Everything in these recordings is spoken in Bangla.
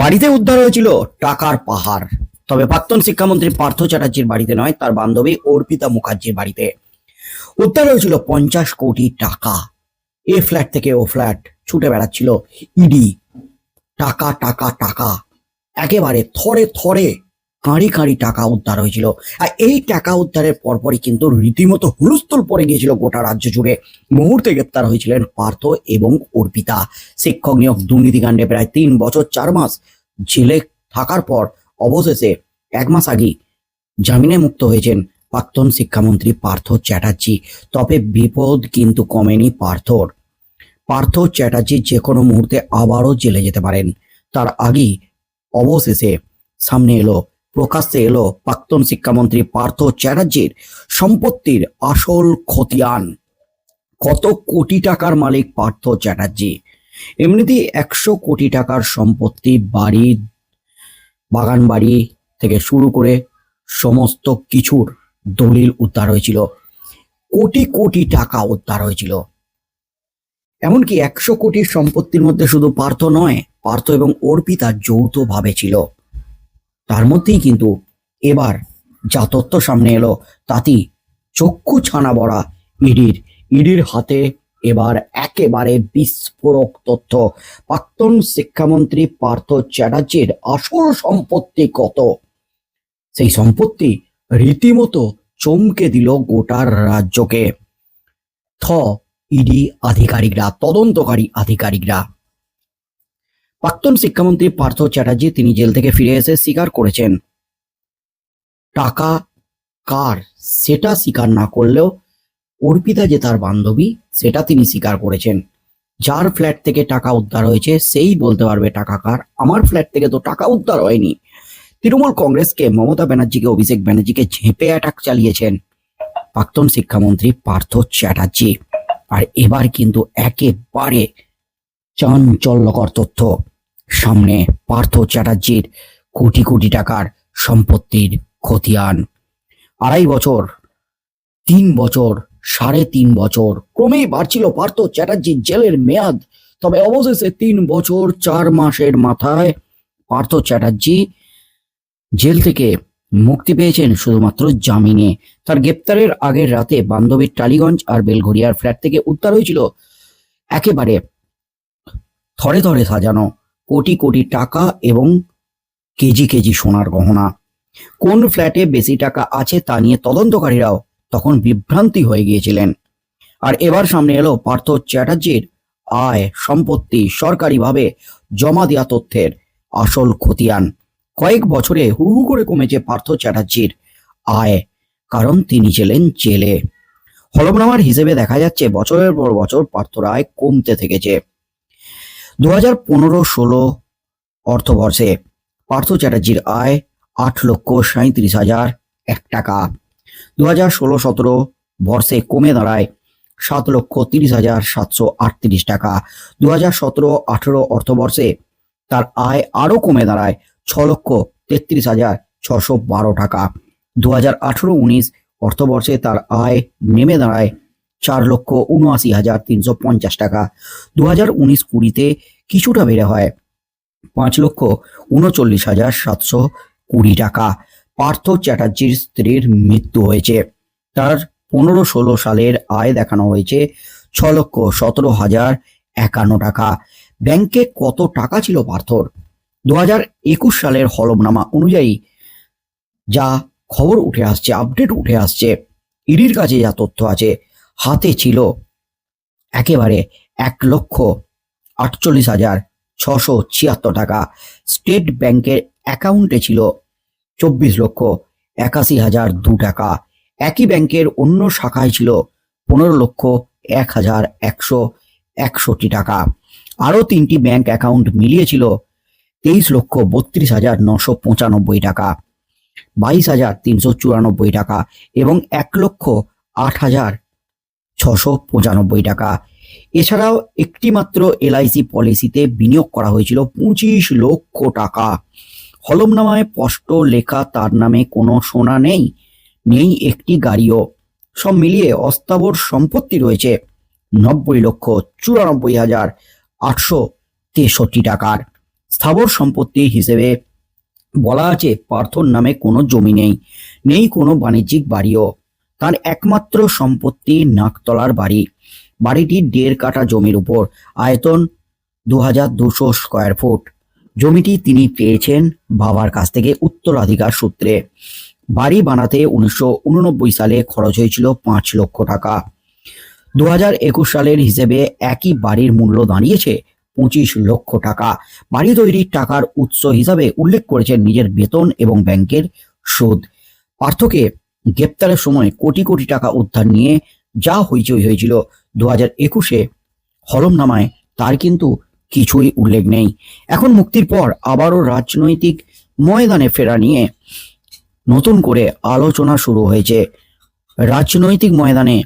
বাড়িতে উদ্ধার হয়েছিল টাকার পাহাড়। তবে প্রাক্তন শিক্ষামন্ত্রী পার্থ চ্যাটার্জির বাড়িতে নয়, তার বান্ধবী অর্পিতা মুখার্জির বাড়িতে। উদ্ধার হয়েছিল পঞ্চাশ কোটি টাকা। এ ফ্ল্যাট থেকে ও ফ্ল্যাট ছুটে বেড়াচ্ছিল ইডি। টাকা টাকা টাকা। একেবারে থরে থরে কাঁড়ি কাঁড়ি টাকা উদ্ধার হয়েছিল। আর এই টাকা উদ্ধারের পরপরই কিন্তু রীতিমতো হুলস্থুল পড়ে গিয়েছিল গোটা রাজ্য জুড়ে। মুহূর্তে গ্রেপ্তার হয়েছিলেন পার্থ এবং অর্পিতা। শিক্ষক নিয়োগ দুর্নীতিকাণ্ডে প্রায় তিন বছর চার মাস জেলে থাকার পর অবশেষে এক মাস আগেই জামিনে মুক্ত হয়েছেন প্রাক্তন শিক্ষামন্ত্রী পার্থ চ্যাটার্জি। তবে বিপদ কিন্তু কমেনি পার্থর। পার্থ চ্যাটার্জি যে কোনো মুহূর্তে আবারও জেলে যেতে পারেন। তার আগেই অবশেষে সামনে এলো প্রকাশ্যে এলো প্রাক্তন শিক্ষামন্ত্রী পার্থ চ্যাটার্জির সম্পত্তির আসল খতিয়ান। কত কোটি টাকার মালিক পার্থ চ্যাটার্জি? এমনিতেই একশো কোটি টাকার সম্পত্তি, বাড়ি বাগান বাড়ি থেকে শুরু করে সমস্ত কিছুর দলিল উদ্ধার হয়েছিল। কোটি কোটি টাকা উদ্ধার হয়েছিল। এমনকি একশো কোটির সম্পত্তির মধ্যে শুধু পার্থ নয়, পার্থ এবং অর্পিতা যৌথভাবে ছিল। তার মধ্যেই কিন্তু এবার যা তথ্য সামনে এলো, তাতেই চক্ষু ছানা বড়া ইডির ইডির হাতে এবার একেবারে বিস্ফোরক তথ্য। প্রাক্তন শিক্ষামন্ত্রী পার্থ চ্যাটার্জির আসল সম্পত্তি কত? সেই সম্পত্তি রীতিমতো চমকে দিল গোটার রাজ্যকে। থ, ইডি আধিকারিকরা, তদন্তকারী আধিকারিকরা। প্রাক্তন শিক্ষামন্ত্রী পার্থ চ্যাটার্জি তিনি জেল থেকে ফিরে এসে স্বীকার করেছেন। টাকা, কার, সেটা স্বীকার না করলেও অর্পিতা যে তার বান্ধবী, সেটা তিনি স্বীকার করেছেন। যার ফ্ল্যাট থেকে টাকা উদ্ধার হয়েছে, সেই বলতে পারবে, টাকা কার? আমার ফ্ল্যাট থেকে তো টাকা উদ্ধার হয়নি। তৃণমূল কংগ্রেসকে মমতা ব্যানার্জিকে, অভিষেক ব্যানার্জিকে ঝেঁপে অ্যাটাক চালিয়েছেন প্রাক্তন শিক্ষামন্ত্রী পার্থ চ্যাটার্জি। আর এবার কিন্তু একেবারে চাঞ্চল্যকর তথ্য। সামনে পার্থ চ্যাটার্জির কোটি কোটি টাকার সম্পত্তির খতিয়ান। আড়াই বছর, তিন বছর, সাড়ে তিন বছর, ক্রমেই বাড়ছিল পার্থ চ্যাটার্জির জেলের মেয়াদ। তবে অবশেষে তিন বছর, চার মাসের মাথায় পার্থ চ্যাটার্জি জেল থেকে মুক্তি পেয়েছেন শুধুমাত্র জামিনে। তার গ্রেপ্তারের আগের রাতে বান্ধবীর টালিগঞ্জ আর বেলঘরিয়ার ফ্ল্যাট থেকে উদ্ধার হয়েছিল একেবারে থরে থরে সাজানো। কোটি কোটি টাকা এবং কেজি কেজি সোনার গহনা। কোন ফ্ল্যাটে বেশি টাকা আছে তা নিয়ে তদন্তকারীরাও তখন বিভ্রান্তি হয়ে গিয়েছিলেন। আর এবার সামনে এলো পার্থ চ্যাটার্জির আয় সম্পত্তি সরকারিভাবে জমা দেওয়া তথ্যের আসল খতিয়ান। কয়েক বছরে হু হু করে কমেছে পার্থ চ্যাটার্জির আয়, কারণ তিনি ছিলেন জেলে। হলফনামার হিসেবে দেখা যাচ্ছে, বছরের পর বছর পার্থর আয় কমতে থেকেছে। দু হাজার পনেরো ষোলো অর্থবর্ষে পার্থ চ্যাটার্জির আয় আট লক্ষ সাঁত্রিশ হাজার এক টাকা। দু হাজার ষোলো সতেরো বর্ষে কমে দাঁড়ায় সাত লক্ষ তিরিশ হাজার সাতশো আটত্রিশ টাকা। দু হাজার সতেরো আঠেরো অর্থবর্ষে তার আয় আরও কমে দাঁড়ায় ছ লক্ষ তেত্রিশ হাজার ছশো বারো টাকা। দু হাজার আঠেরো উনিশ অর্থবর্ষে তার আয় নেমে দাঁড়ায় চার লক্ষ উনআশি হাজার তিনশো পঞ্চাশ টাকা। দু হাজার উনিশ কুড়িতে কিছুটা বেড়ে হয়। পাঁচ লক্ষ উনচল্লিশ হাজার সাতশো কুড়ি টাকা। পার্থ চ্যাটার্জির স্ত্রীর মৃত্যু হয়েছে। তার পনেরো ষোলো সালের আয় দেখানো হয়েছে ছ লক্ষ সতেরো হাজার একান্ন টাকা। ব্যাংকে কত টাকা ছিল পার্থর? দু হাজার একুশ সালের হলফনামা অনুযায়ী যা খবর উঠে আসছে, আপডেট উঠে আসছে, ইডির কাছে যা তথ্য আছে হাতে ছিল একেবারে এক লক্ষ আটচল্লিশ হাজার ছশো ছিয়াত্তর টাকা। স্টেট ব্যাংকের অ্যাকাউন্টে ছিল চব্বিশ লক্ষ একাশি হাজার দু টাকা। একই ব্যাংকের অন্য শাখায় ছিল পনেরো লক্ষ এক হাজার একশো একষট্টি টাকা। আরও তিনটি ব্যাংক অ্যাকাউন্ট মিলিয়েছিল তেইশ লক্ষ বত্রিশ হাজার নশো পঁচানব্বই টাকা, বাইশ হাজার তিনশো চুরানব্বই টাকা এবং এক লক্ষ আট হাজার ছশো পঁচানব্বই টাকা। এছাড়াও একটি মাত্র এলআইসি পলিসিতে বিনিয়োগ করা হয়েছিল পঁচিশ লক্ষ টাকা। হলমনামায় স্পষ্ট লেখা তার নামে কোনো সোনা নেই নেই একটি গাড়িও। সব মিলিয়ে অস্থাবর সম্পত্তি রয়েছে নব্বই লক্ষ চুরানব্বই হাজার আটশো তেষট্টি টাকার। স্থাবর সম্পত্তি হিসেবে বলা আছে পার্থর নামে কোনো জমি নেই নেই কোনো বাণিজ্যিক বাড়িও। তার একমাত্র সম্পত্তি নাকতলার বাড়ি। বাড়িটি দেড় কাঠা জমির উপর। আয়তন দু হাজার দুশো স্কোয়ার ফুট জমিটি তিনি পেয়েছেন বাবার কাছ থেকে উত্তরাধিকার সূত্রে। বাড়ি বানাতে উনিশশো উননব্বই সালে খরচ হয়েছিল পাঁচ লক্ষ টাকা। দু হাজার একুশ সালের হিসেবে একই বাড়ির মূল্য দাঁড়িয়েছে পঁচিশ লক্ষ টাকা। বাড়ি তৈরির টাকার উৎস হিসাবে উল্লেখ করেছেন নিজের বেতন এবং ব্যাংকের সুদ। পার্থকে গ্রেপ্তারের সময় কোটি কোটি টাকা উদ্ধার নিয়ে যা হইচই হয়েছিল দু হাজার একুশে হরমনামায়, তার কিন্তু কিছুই উল্লেখ নেই। এখন মুক্তির পর আবারও রাজনৈতিক ময়দানে ফেরা নিয়ে নতুন করে আলোচনা শুরু হয়েছে। রাজনৈতিক ময়দানে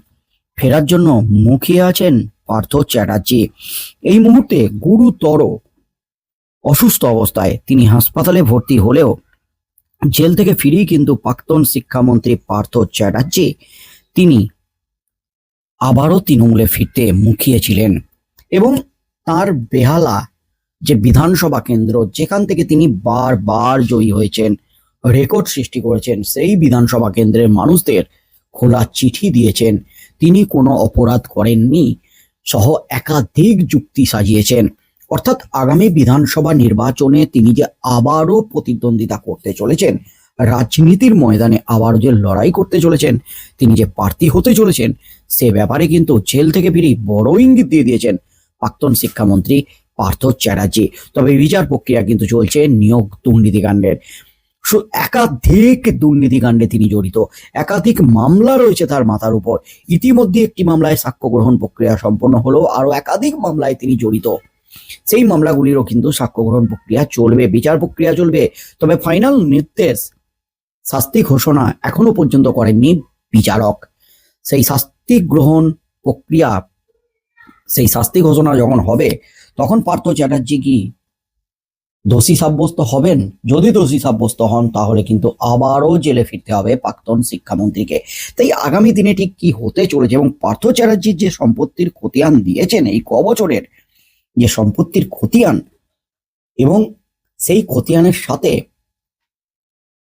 ফেরার জন্য মুখিয়ে আছেন পার্থ চ্যাটার্জি। এই মুহূর্তে গুরুতর অসুস্থ অবস্থায় তিনি হাসপাতালে ভর্তি হলেও জেল থেকে ফিরেই কিন্তু প্রাক্তন শিক্ষামন্ত্রী পার্থ চ্যাটার্জি তিনি আবারও তৃণমূলে ফিরতে মুখিয়েছিলেন। এবং তার বেহালা যে বিধানসভা কেন্দ্র, যেখান থেকে তিনি বারবার জয়ী হয়েছেন, রেকর্ড সৃষ্টি করেছেন, সেই বিধানসভা কেন্দ্রের মানুষদের খোলা চিঠি দিয়েছেন। তিনি কোনো অপরাধ করেননি, সহ একাধিক যুক্তি সাজিয়েছেন। অর্থাৎ আগামী বিধানসভা নির্বাচনে তিনি যে আবারও প্রতিদ্বন্দ্বিতা করতে চলেছেন, রাজনীতির ময়দানে আবারও যে লড়াই করতে চলেছেন, তিনি যে প্রার্থী হতে চলেছেন, সে ব্যাপারে কিন্তু জেল থেকে ফিরে বড় ইঙ্গিত দিয়ে দিয়েছেন প্রাক্তন শিক্ষামন্ত্রী পার্থ চ্যাটার্জি। তবে বিচার প্রক্রিয়া কিন্তু চলছে নিয়োগ দুর্নীতিকাণ্ডের। একাধিক দুর্নীতিকাণ্ডে তিনি জড়িত, একাধিক মামলা রয়েছে তার মাথার উপর। ইতিমধ্যে একটি মামলায় সাক্ষ্য গ্রহণ প্রক্রিয়া সম্পন্ন হলো আরও একাধিক মামলায় তিনি জড়িত। সেই মামলাগুলিরও কিন্তু সাক্ষ্য গ্রহণ প্রক্রিয়া চলবে, বিচার প্রক্রিয়া চলবে। তবে ফাইনাল নির্দেশ, শাস্তি ঘোষণা এখনও পর্যন্ত করেননি বিচারক। সেই শাস্তি গ্রহণ প্রক্রিয়া, সেই শাস্তি ঘোষণা যখন হবে, তখন পার্থ চ্যাটার্জি কি দোষী সাব্যস্ত হবেন? যদি দোষী সাব্যস্ত হন, তাহলে কিন্তু আবারও জেলে ফিরতে হবে প্রাক্তন শিক্ষামন্ত্রীকে। তাই আগামী দিনে ঠিক কি হতে চলেছে এবং পার্থ চ্যাটার্জির যে সম্পত্তির খতিয়ান দিয়েছেন এই ক বছরের যে সম্পত্তির খতিয়ান এবং সেই খতিয়ানের সাথে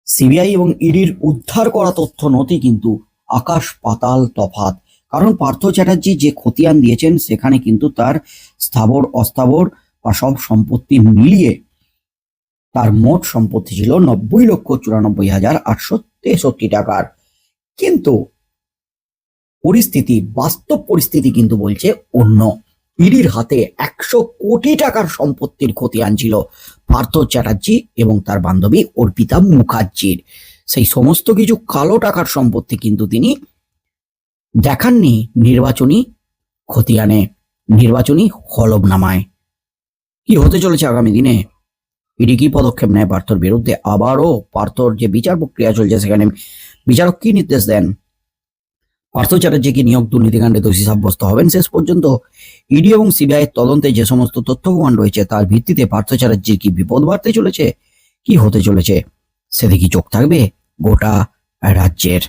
সিবিআই এবং ইডির উদ্ধার করা তথ্য নথি কিন্তু আকাশ পাতাল তফাত কারণ পার্থ চ্যাটার্জি যে খতিয়ান দিয়েছেন, সেখানে কিন্তু তার স্থাবর, অস্থাবর বা সব সম্পত্তি মিলিয়ে তার মোট সম্পত্তি ছিল নব্বই লক্ষ চুরানব্বই হাজার আটশো তেষট্টি টাকার। কিন্তু পরিস্থিতি, বাস্তব পরিস্থিতি কিন্তু বলছে অন্য। ইডির হাতে একশো কোটি টাকার সম্পত্তির খতিয়ান ছিল পার্থ চ্যাটার্জি এবং তার বান্ধবী অর্পিতা মুখার্জির। সেই সমস্ত কিছু কালো টাকার সম্পত্তি কিন্তু তিনি দেখাননি নির্বাচনী খতিয়ানে, নির্বাচনী হলফনামায়। কি হতে চলেছে আগামী দিনে? ইডি কি পদক্ষেপ নেয় পার্থর বিরুদ্ধে? আবারও পার্থর যে বিচার প্রক্রিয়া চলছে সেখানে বিচারক কি নির্দেশ দেন? পার্থ চ্যাটার্জিকে নিয়োগ দুর্নীতিকাণ্ডে দোষী সাব্যস্ত হবেন শেষ পর্যন্ত ইডি এবং সিবিআই তদন্তে যে সমস্ত তথ্য প্রমাণ রয়েছে তার ভিত্তিতে পার্থ চ্যাটার্জির কি বিপদ বাড়তে চলেছে, কি হতে চলেছে, সেদিকে চোখ থাকবে গোটা রাজ্যের